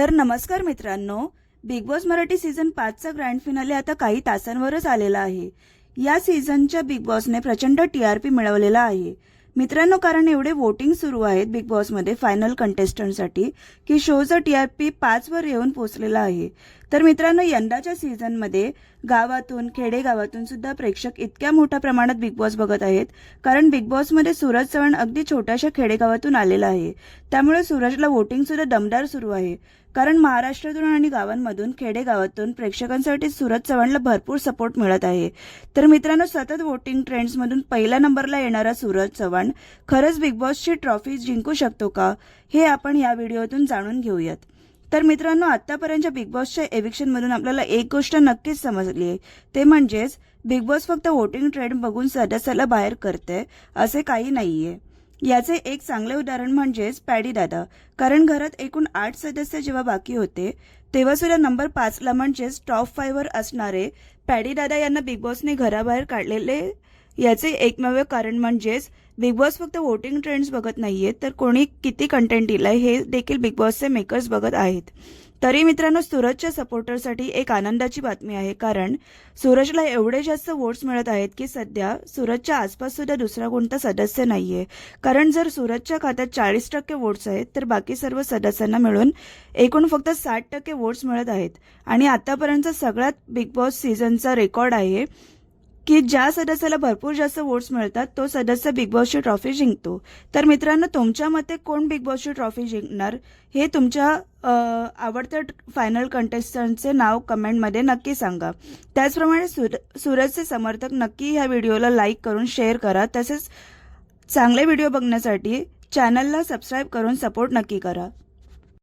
तर नमस्कार मित्रांनो बिग बॉस मराठी सीझन पाचचा ग्रँड फिनाले आता काही तासांवरच आलेला आहे. या सीझनच्या बिग बॉसने प्रचंड टीआरपी मिळवलेला आहे. मित्रांनो कारण एवढे वोटिंग सुरू आहेत बिग बॉसमध्ये फायनल कंटेस्टंटसाठी की शोचा टीआरपी पाचवर येऊन पोहोचलेला आहे. तर मित्रांनो यंदाच्या सीझनमध्ये गावातून खेडेगावातून सुद्धा प्रेक्षक इतक्या मोठ्या प्रमाणात बिग बॉस बघत आहेत. कारण बिग बॉसमध्ये सूरज चव्हाण अगदी छोट्याशा खेडेगावातून आलेला आहे. त्यामुळे सूरजला वोटिंग सुद्धा दमदार सुरू आहे. कारण महाराष्ट्रातून आणि गावांमधून खेडेगावातून प्रेक्षकांसाठी सूरज चव्हाणला भरपूर सपोर्ट मिळत आहे. तर मित्रांनो सतत वोटिंग ट्रेंड्समधून पहिल्या नंबरला येणारा सूरज चव्हाण खरंच बिग बॉसची ट्रॉफी जिंकू शकतो का? हे आपण या व्हिडिओतून जाणून घेऊयात. तर मित्रांनो आतापर्यंतच्या बिग बॉसच्या एविक्शनमधून आपल्याला एक गोष्ट नक्कीच समजली आहे. ते म्हणजेच बिग बॉस फक्त वोटिंग ट्रेंड बघून सदस्याला बाहेर करते असे काही नाहीये. याचे एक चांगले उदाहरण म्हणजेच पॅडी दादा. कारण घरात एकूण आठ सदस्य जेव्हा बाकी होते तेव्हा सुद्धा नंबर पाचला म्हणजेच टॉप फायव्हवर असणारे पॅडी दादा यांना बिग बॉसने घराबाहेर काढलेले याचे एकमेव कारण म्हणजेच बिग बॉस फक्त वोटिंग ट्रेंड्स बघत नाही आहेत तर कोणी किती कंटेंट दिलाय हे देखील बिग बॉसचे मेकर्स बघत आहेत. तरी मित्रांनो सूरजच्या सपोर्टरसाठी एक आनंदाची बातमी आहे कारण सूरजला एवढे जास्त वोट्स मिळत आहेत की सध्या सूरजच्या आसपास सुद्धा दुसरा कोणता सदस्य नाहीये. कारण जर सूरजच्या खात्यात चाळीस टक्के वोट्स आहेत तर बाकी सर्व सदस्यांना मिळून एकूण फक्त साठ टक्के वोट्स मिळत आहेत. आणि आतापर्यंतचा सगळ्यात बिग बॉस सीझनचा रेकॉर्ड आहे की ज्या सदस्याला भरपूर जास्त वोट्स मिळतात तो सदस्य बिग बॉसची ट्रॉफी जिंकतो. तर मित्रांनो तुमच्या मते कोण बिग बॉसची ट्रॉफी जिंकणार? हे तुमच्या आवडत्या फायनल कंटेस्टंटचे नाव कमेंटमध्ये नक्की सांगा. त्याचप्रमाणे सूर सूरजचे समर्थक नक्की ह्या व्हिडिओला लाईक करून शेअर करा. तसेच चांगले व्हिडिओ बघण्यासाठी चॅनलला सबस्क्राईब करून सपोर्ट नक्की करा.